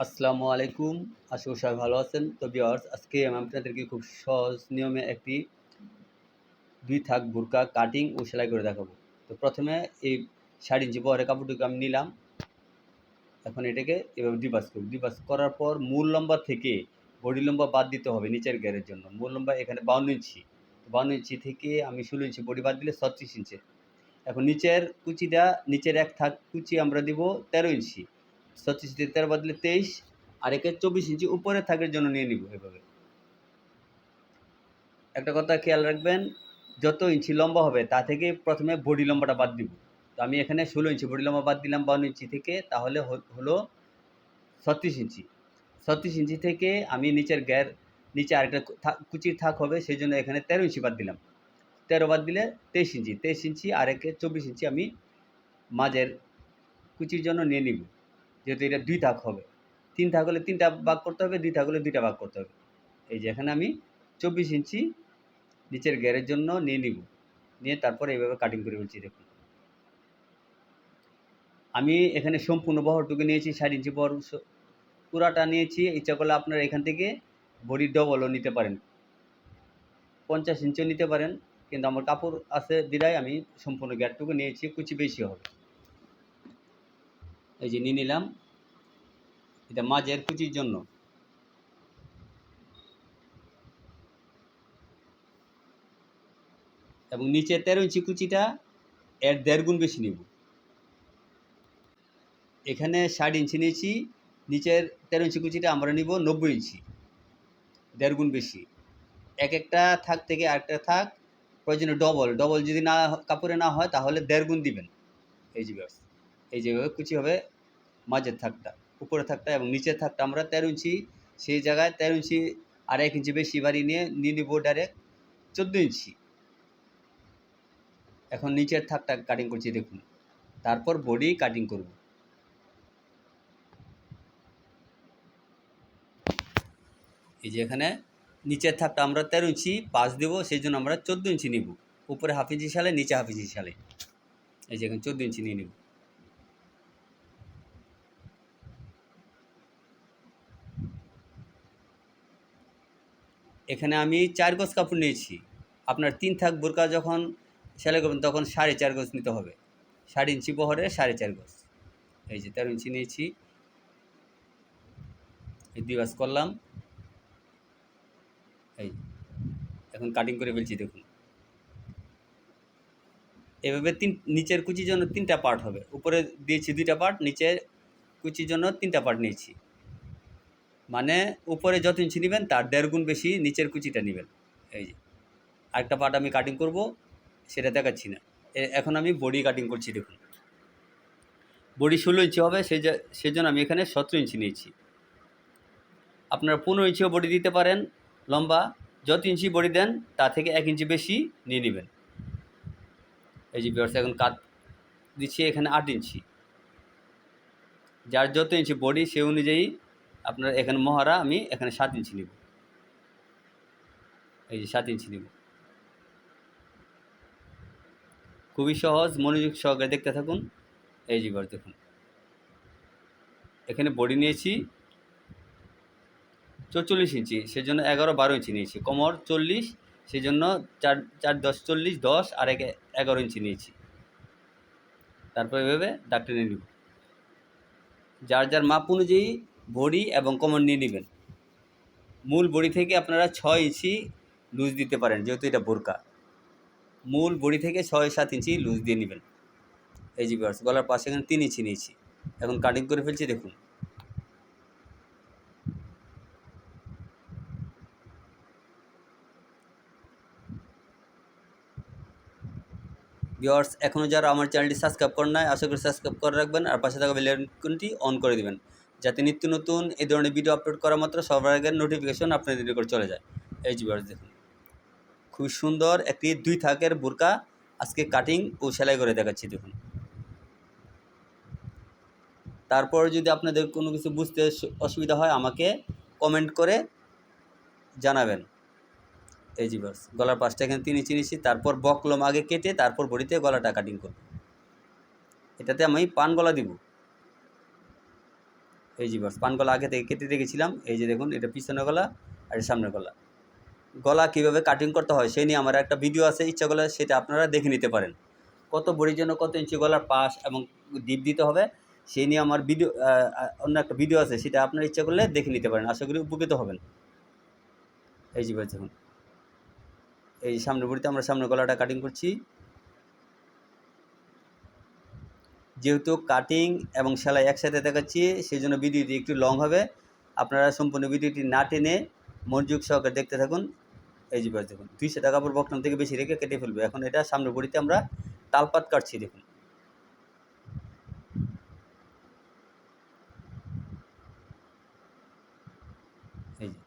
আসসালামু আলাইকুম। আশা করি সবাই ভালো আছেন। তো ভিওয়ার্স আজকে আমি আপনাদেরকে খুব সহজ নিয়মে একটি দুই থাক বোরকা কাটিং ও সেলাই করে দেখাবো। তো প্রথমে এই ষাট ইঞ্চি পরে কাপড়টুকু আমি নিলাম। এখন এটাকে এভাবে ডিবাস করব ডিবাস করার পর মূল লম্বা থেকে বডি লম্বা বাদ দিতে হবে নিচের গ্যারের জন্য। মূল লম্বা এখানে বাউন্ন ইঞ্চি। বাউন্ন ইঞ্চি থেকে আমি ষোলো ইঞ্চি বডি বাদ দিলে ছত্রিশ ইঞ্চি। এখন নিচের কুচিটা, নিচের এক থাক কুচি আমরা দিব তেরো ইঞ্চি। ছত্রিশ দিয়ে তেরো বাদলে তেইশ, আর একে চব্বিশ ইঞ্চি উপরে থাকের জন্য নিয়ে নিব এভাবে। একটা কথা খেয়াল রাখবেন, যত ইঞ্চি লম্বা হবে, তা থেকে প্রথমে বডি লম্বাটা বাদ দিব। তো আমি এখানে ষোলো ইঞ্চি বডি লম্বা বাদ দিলাম, বাউন্ন ইঞ্চি থেকে, তাহলে হলো ছত্রিশ ইঞ্চি। ছত্রিশ ইঞ্চি থেকে আমি নিচের গ্যার নিচে আরেকটা কুচির থাক হবে, সেই জন্য এখানে তেরো ইঞ্চি বাদ দিলাম। তেরো বাদ দিলে তেইশ ইঞ্চি তেইশ ইঞ্চি, আর একে চব্বিশ ইঞ্চি আমি মাঝের কুচির জন্য নিয়ে নিব। যেহেতু এটা দুই থাক হবে। তিন থাক হলে তিনটা ভাগ করতে হবে, দুই থাক হলে দুইটা ভাগ করতে হবে। এই যে এখানে আমি চব্বিশ ইঞ্চি নিচের গ্যারের জন্য নিয়ে নিব। নিয়ে তারপরে এইভাবে কাটিং করে ফেলছি দেখুন। আমি এখানে সম্পূর্ণ বহরটুকু নিয়েছি, ষাট ইঞ্চি বহর পুরাটা নিয়েছি। ইচ্ছা করলে আপনারা এখান থেকে বডির ডবলও নিতে পারেন। পঞ্চাশ ইঞ্চিও নিতে পারেন। কিন্তু আমার কাপড় আছে বিদায়, আমি সম্পূর্ণ গ্যারটুকু নিয়েছি, কুচি বেশি হবে। এই যে নিয়ে নিলাম। এটা মাঝের কুচির জন্য। এবং নিচে তেরো ইঞ্চি কুচিটা এর দেড় গুণ বেশি নেব। এখানে ষাট ইঞ্চি নিয়েছি, নিচের তেরো ইঞ্চি কুচিটা আমরা নিব নব্বই ইঞ্চি, দেড় গুণ বেশি। এক একটা থাক থেকে আরেকটা থাক, প্রয়োজনে ডবল ডবল যদি না, কাপড়ে না হয় তাহলে দেড় গুণ দিবেন। এই যে ব্যাস। এই যেভাবে কুচি হবে, মাঝের থাকটা উপরে থাকটা এবং নিচের থাকটা। আমরা তেরো ইঞ্চি, সেই জায়গায় তেরো ইঞ্চি আর এক ইঞ্চি বেশি বাড়ি নিয়ে নিয়ে নিব ডাইরেক্ট চোদ্দ ইঞ্চি। এখন নিচের থাকটা কাটিং করছি, দেখুন। তারপর বডি কাটিং করব। এই যে এখানে নিচের থাকটা আমরা তেরো ইঞ্চি পাঁচ দেবো, সেই জন্য আমরা চোদ্দ ইঞ্চি নিব। উপরে হাফ ইঞ্চি সালে, নিচে হাফ ইঞ্চি সালে। এই যে এখানে চোদ্দ ইঞ্চি নিয়ে নিব। এখানে আমি চার গজ কাপড় নিয়েছি। আপনার তিন থাক বোরকা যখন সেলাই করবেন, তখন সাড়ে চার গজ নিতে হবে। সাড়ে ইঞ্চি বহরে সাড়ে চার গজ। এই যে তেরো ইঞ্চি নিয়েছি। এই দুই বাস করলাম। এই এখন কাটিং করে ফেলছি, দেখুন। এভাবে তিন, নিচের কুচির জন্য তিনটা পার্ট হবে। উপরে দিয়েছি দুইটা পার্ট নিচের কুচির জন্য তিনটা পার্ট নিয়েছি। মানে উপরে যত ইঞ্চি নেবেন, তার দেড় গুণ বেশি নিচের কুচিটা নেবেন। এই যে, আরেকটা পার্ট আমি কাটিং করব, সেটা দেখাচ্ছি না। এখন আমি বডি কাটিং করছি, দেখুন। বডি ষোলো ইঞ্চি হবে, সেই জন্য আমি এখানে সতেরো ইঞ্চি নিয়েছি। আপনারা পনেরো ইঞ্চিও বডি দিতে পারেন, লম্বা। যত ইঞ্চি বডি দেন, তা থেকে এক ইঞ্চি বেশি নিয়ে নেবেন। এই যে ব্যবসা এখন কাট দিচ্ছি এখানে আট ইঞ্চি। যার যত ইঞ্চি বডি সে অনুযায়ী আপনার এখানে মহারা আমি এখানে সাত ইঞ্চি নিব। এই যে সাত ইঞ্চি নিব। খুবই সহজ, মনোযোগ সহকারে দেখতে থাকুন। এই যে বার দেখুন। এখানে বডি নিয়েছি চৌচল্লিশ ইঞ্চি, সেজন্য এগারো বারো ইঞ্চি নিয়েছি। কোমর চল্লিশ সেই জন্য চার চার দশ চল্লিশ, দশ, আর একে এগারো ইঞ্চি নিয়েছি। তারপর এভাবে দাগ টেনে নিব। যার যার মাপ অনুযায়ী বডি এবং কোমর নিয়ে নেবেন। মূল বডি থেকে আপনারা ছয় ইঞ্চি লুজ দিতে পারেন, যেহেতু এটা বোরকা। মূল বডি থেকে ছয় সাত ইঞ্চি লুজ দিয়ে নেবেন। এই জি বার্স গলার পাশে এখানে তিন ইঞ্চি নিয়েছি। এখন কাটিং করে ফেলছি, দেখুন। ভিওয়ার্স এখনও যারা আমার চ্যানেলটি সাবস্ক্রাইব করেন নাই, আশা করি সাবস্ক্রাইব করে রাখবেন। আর পাশে থাকা বেল আইকনটি অন করে দিবেন। যাতে নিত্য নতুন এই ধরনের ভিডিও আপলোড করা মাত্র সবার আগে নোটিফিকেশন আপনাদের নিকট চলে যায়। এই ভিউয়ার্স দেখুন। খুবই সুন্দর একটি দুই থাকের বোরকা আজকে কাটিং ও সেলাই করে দেখাচ্ছি, দেখুন। তারপর যদি আপনাদের কোনো কিছু বুঝতে অসুবিধা হয়, আমাকে কমেন্ট করে জানাবেন। এই জি বাস গলার পাশটা এখানে তিন ইঞ্চি নিচ্ছি, তারপর বকলম আগে কেটে তারপর বডিতে গলাটা কাটিং করব। এটাতে আমি পান গলা দিব। এই যে পান গলা আগে থেকে কেটে রেখেছিলাম। এই যে দেখুন, এটা পিছনের গলা আর সামনের গলা। গলা কীভাবে কাটিং করতে হয় সেই নিয়ে আমার একটা ভিডিও আছে, ইচ্ছা করলে সেটা আপনারা দেখে নিতে পারেন। কত বড়ির জন্য কত ইঞ্চি গলার পাশ এবং ডিপ দিতে হবে, সেই নিয়ে আমার ভিডিও অন্য একটা ভিডিও আছে, সেটা আপনার ইচ্ছা করলে দেখে নিতে পারেন। আশা করি উপকৃত হবেন। এই যে দেখুন। এই সামনের বড়িতে আমরা সামনের গলাটা কাটিং করছি। যেহেতু কাটিং এবং সেলাই একসাথে দেখাচ্ছি, সেই জন্য ভিডিওটি একটু লং হবে। আপনারা সম্পূর্ণ ভিডিওটি না টেনে মনোযোগ সহকারে দেখতে থাকুন। এই যে দেখুন, দুইশো টাকা পর বকনাম থেকে বেশি রেখে কেটে ফেলবে। এখন এটা সামনে বড়িতে আমরা তালপাত কাটছি, দেখুন। এই যে,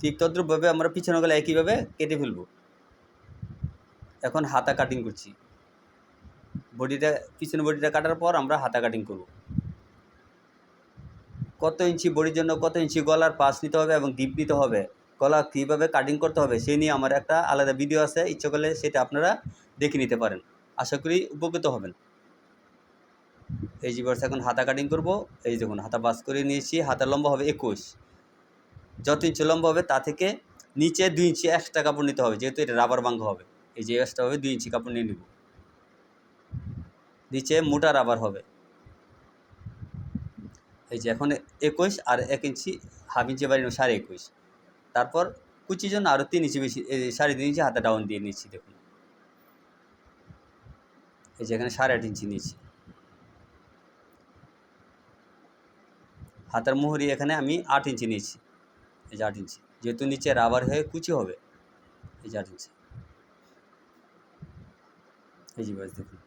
ঠিক তদ্রুপভাবে আমরা পিছনে গেলে একইভাবে কেটে ফেলব। এখন হাতা কাটিং করছি। বডিটা পিছনে বডিটা কাটার পর আমরা হাতা কাটিং করব। কত ইঞ্চি বডির জন্য কত ইঞ্চি গলার পাশ নিতে হবে এবং ডিপ নিতে হবে, গলা কীভাবে কাটিং করতে হবে সেই নিয়ে আমার একটা আলাদা ভিডিও আছে, ইচ্ছে করলে সেটা আপনারা দেখে নিতে পারেন। আশা করি উপকৃত হবেন। এই জীবর্ষ এখন হাতা কাটিং করব। এই দেখুন, হাতা বাস করে নিয়েছি হাতার লম্বা হবে একুশ। যত ইঞ্চি লম্বা হবে তা থেকে নিচে দুই ইঞ্চি এক্সট্রা কাপড় নিতে হবে, যেহেতু এটা রাবার বাঙ্গা হবে। এই যে এক্সট্রা হবে দুই ইঞ্চি কাপড় নিয়ে নিব। নিচে মোটা রাবার হবে। এই যে এখন একুশ আর এক ইঞ্চি হাফ ইঞ্চি বাড়ি সাড়ে একুশ। তারপর কুচির জন্য আরও তিন ইঞ্চি বেশি সাড়ে তিন ইঞ্চি হাতে ডাউন দিয়ে নিচ্ছি, দেখুন। এই যে এখানে সাড়ে আট ইঞ্চি নিয়েছি হাতের মোহরি এখানে আমি আট ইঞ্চি নিয়েছি এই যে আট ইঞ্চি, যেহেতু নিচে রাবার হয়ে কুচি হবে। এই যে আট ইঞ্চি। এই যে দেখুন।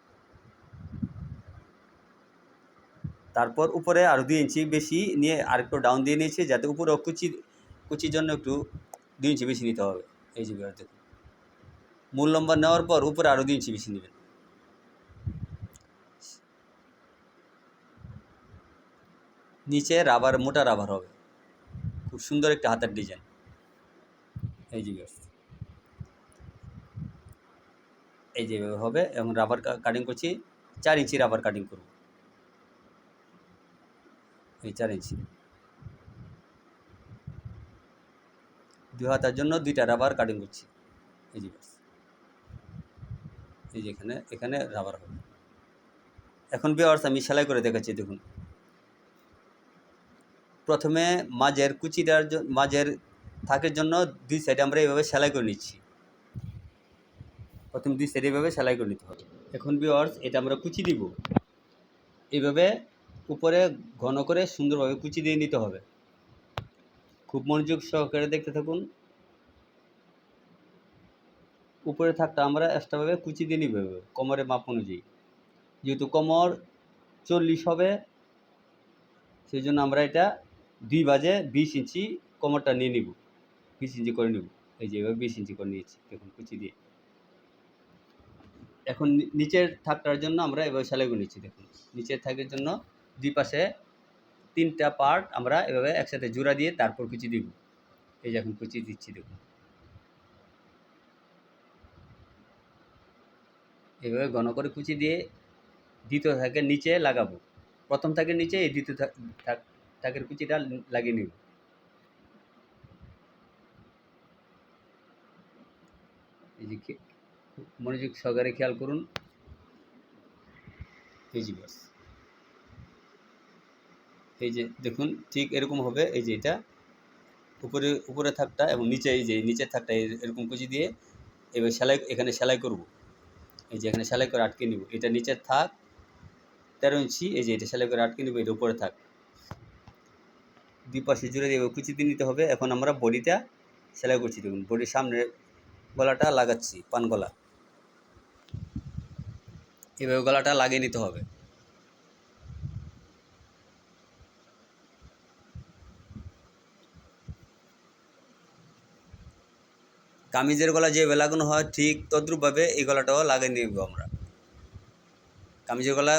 তারপর উপরে আরও দুই ইঞ্চি বেশি নিয়ে আরেকটু ডাউন দিয়ে নিয়েছি, যাতে উপরে কুচি, কুচির জন্য একটু দুই ইঞ্চি বেশি নিতে হবে। এই যে দেখুন। মূল লম্বা নেওয়ার পর উপরে আরও দুই ইঞ্চি বেশি নেবেন। নিচে রাবার মোটা রাবার হবে। খুব সুন্দর একটা হাতের ডিজাইন এই যে এই যেভাবে হবে এবং রাবার কাটিং করছি। চার ইঞ্চি রাবার কাটিং করব। এই চার ইঞ্চি দুই হাতার জন্য দুইটা রাবার কাটিং করছি। এই যে এই যে এখানে এখানে রাবার হবে। এখন বিয়ার্স আমি সেলাই করে দেখাচ্ছি, দেখুন। প্রথমে মাঝের কুচিটার মাঝের থাকের জন্য দুই সাইডে আমরা এইভাবে সেলাই করে নিচ্ছি। প্রথম দুই সাইডে এইভাবে সেলাই করে নিতে হবে। এখন বিয়ার্স এটা আমরা কুচি দিব। এইভাবে উপরে ঘন করে সুন্দরভাবে কুচি দিয়ে নিতে হবে। খুব মনোযোগ সহকারে দেখতে থাকুন। উপরে থাকটা আমরা এক্সট্রাভাবে কুচি দিয়ে নিব কোমরের মাপ অনুযায়ী। যেহেতু কোমর চল্লিশ হবে সেই জন্য আমরা এটা দুই বাজে বিশ ইঞ্চি কোমরটা নিয়ে নিব। বিশ ইঞ্চি করে নিব, এই যে এভাবে বিশ ইঞ্চি করে নিয়েছি, দেখুন কুচি দিয়ে। এখন নিচের থাকটার জন্য আমরা এভাবে সেলাই নিচ্ছি, দেখুন। নিচের থাকের জন্য দুই পাশে তিনটা পার্ট আমরা এভাবে একসাথে জোড়া দিয়ে তারপর কুচি দিব। এই যে এখন কুচি দিচ্ছি, দেখুন। এভাবে ঘন করে কুচি দিয়ে দ্বিতীয় থাকের নিচে লাগাবো। প্রথম থাকের নিচে এই দ্বিতীয় থাক- থাক- থাকের কুচিটা লাগিয়ে নিব। এই যে মনোযোগ সহকারে খেয়াল করুন। এই বাস এই যে দেখুন, ঠিক এরকম হবে, এই যে এটা। উপরে উপরে থাকটা এবং নিচে এই যে, নিচের থাকটা এরকম কুচি দিয়ে এবার সেলাই, এখানে সেলাই করব। এই যে এখানে সেলাই করে আটকে নিব। এটা নিচের থাক, তেরো ইঞ্চি, এই যে এটা সেলাই করে আটকে নিব, এটা উপরে থাক। দুই পাশে জুড়ে দিয়ে কুচি দিয়ে নিতে হবে। এখন আমরা বডিটা সেলাই করছি। দেখুন, বডির সামনে গলাটা লাগাচ্ছি, পান গলা। এভাবে গলাটা লাগিয়ে নিতে হবে। কামিজের গলা যে লাগানো হয়, ঠিক তদ্রূপভাবে এই গলাটাও লাগিয়ে নেব আমরা। কামিজের গলা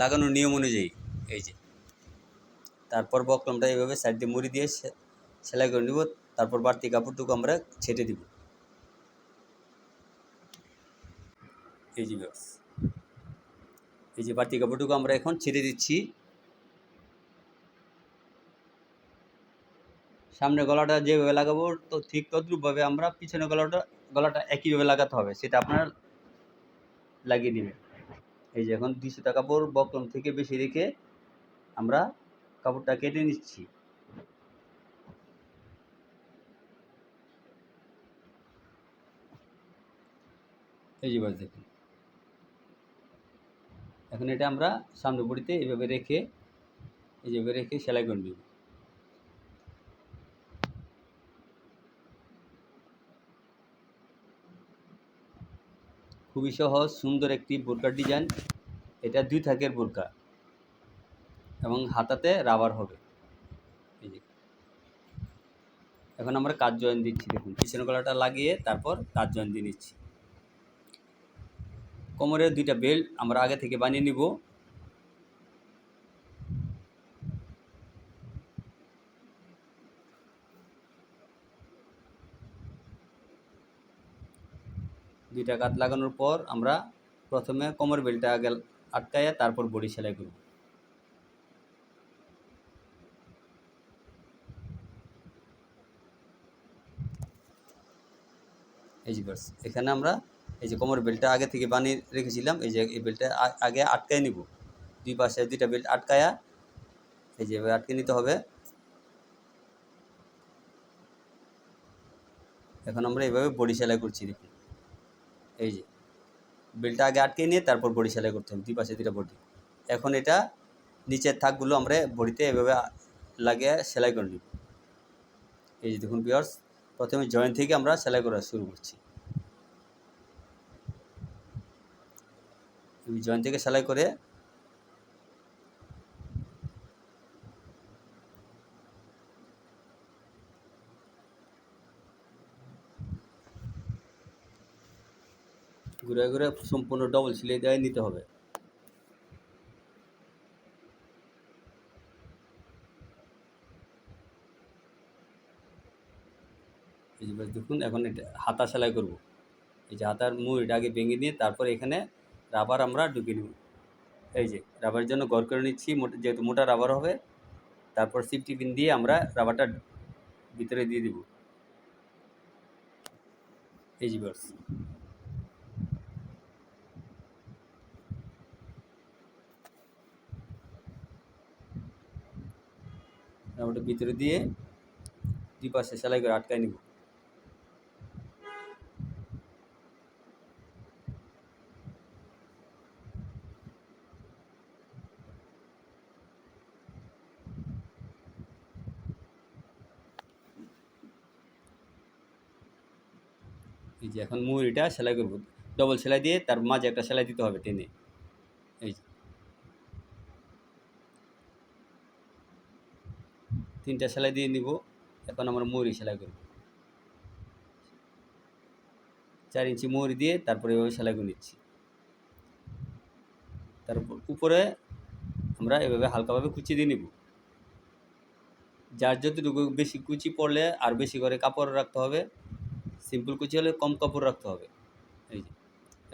লাগানোর নিয়ম অনুযায়ী, এই যে। তারপর বকলমটা এইভাবে সাইড দিয়ে মুড়ি দিয়ে সেলাই করে নিব, তারপর বাড়তি কাপড়টুকু আমরা ছেটে দিব। এই যে এই যে বাড়তি কাপড়টুকু আমরা এখন ছেড়ে দিচ্ছি। সামনে গলাটা যেভাবে লাগাবো, তো ঠিক তদ্রুপভাবে আমরা পিছনে গলাটা গলাটা একইভাবে লাগাতে হবে, সেটা আপনার লাগিয়ে নেবেন। এই যে এখন দুশো টাকা কাপড় বক্রম থেকে বেশি রেখে আমরা কাপড়টা কেটে নিচ্ছি। এই যে বাস দেখুন। এখন এটা আমরা সামনে বড়িতে এইভাবে রেখে এইভাবে রেখে সেলাই করে নেব। খুবই সহজ, সুন্দর একটি বোরকার ডিজাইন এটা দুই থাকের বোরকা এবং হাতাতে রাবার হবে। এখন আমরা কাজ জয়েন দিচ্ছি, দেখুন। পিছনের গলাটা লাগিয়ে তারপর কাজ জয়েন দিয়ে নিচ্ছি। কোমরের দুইটা বেল্ট আমরা আগে থেকে বানিয়ে নিব। দুইটা কাত লাগানোর পর আমরা প্রথমে কোমর বেলটা আগে আটকাইয়া তারপর বডি সেলাই করব। এই যে এখানে আমরা এই যে কোমর বেল্টটা আগে থেকে বানিয়ে রেখেছিলাম, এই যে এই বেল্টটা আগে আটকায় নিব। দুই পাশে দুইটা বেল্ট আটকায়া এই যে আটকে নিতে হবে। এখন আমরা এইভাবে বডি সেলাই করছি, দেখুন। এই যে, বিলটা আগে আটকে নিয়ে তারপর বডি সেলাই করতে হবে, দুই পাশে দুটা বডি। এখন এটা নিচের থাকগুলো আমরা বডিতে এভাবে লাগিয়ে সেলাই করে নিব। এই যে দেখুন বিয়ার্স প্রথমে জয়েন্ট থেকে আমরা সেলাই করা শুরু করছি। জয়েন্ট থেকে সেলাই করে ঘুরে ঘুরে সম্পূর্ণ ডবল সিলাই দিয়ে নিতে হবে। দেখুন, এখন এটা হাতা সেলাই করব। এই যে হাতার মুখ এটা আগে ভেঙে নিয়ে তারপর এখানে রাবার আমরা ঢুকিয়ে নেব। এই যে রাবারের জন্য গড় করে নিচ্ছি যেহেতু মোটা রাবার হবে, তারপর সিফটি পিন দিয়ে আমরা রাবারটা ভিতরে দিয়ে দিব। এই যে বাস রাবারটা ভিতরে দিয়ে দুই পাশে সেলাই করে আটকায় নিব। এই যে এখন মুহুরিটা সেলাই করব। ডবল সেলাই দিয়ে তার মাঝে একটা সেলাই দিতে হবে টেনে। এই যে। তিনটা সেলাই দিয়ে নিব, এখন আমরা মুহুরি সেলাই করব। চার ইঞ্চি মুহুরি দিয়ে তারপরে এভাবে সেলাই করে নিচ্ছি। তারপর উপরে আমরা এভাবে হালকাভাবে কুচি দিয়ে নিব। যার যতটুকু বেশি কুচি পড়লে আর বেশি করে কাপড় রাখতে হবে, সিম্পল কুচি হলে কম কাপড় রাখতে হবে। এই যে,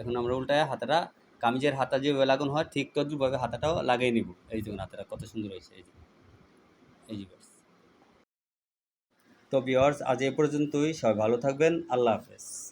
এখন আমরা উল্টায় হাতাটা, কামিজের হাতা যেভাবে লাগানো হয় ঠিক তদ্রুপভাবে হাতাটাও লাগিয়ে নিব। এই দেখুন হাতাটা কত সুন্দর হয়েছে, এই যে। এই যে। তো বিয়ার্স আজ এ পর্যন্তই। সবাই ভালো থাকবেন। আল্লাহ হাফেজ।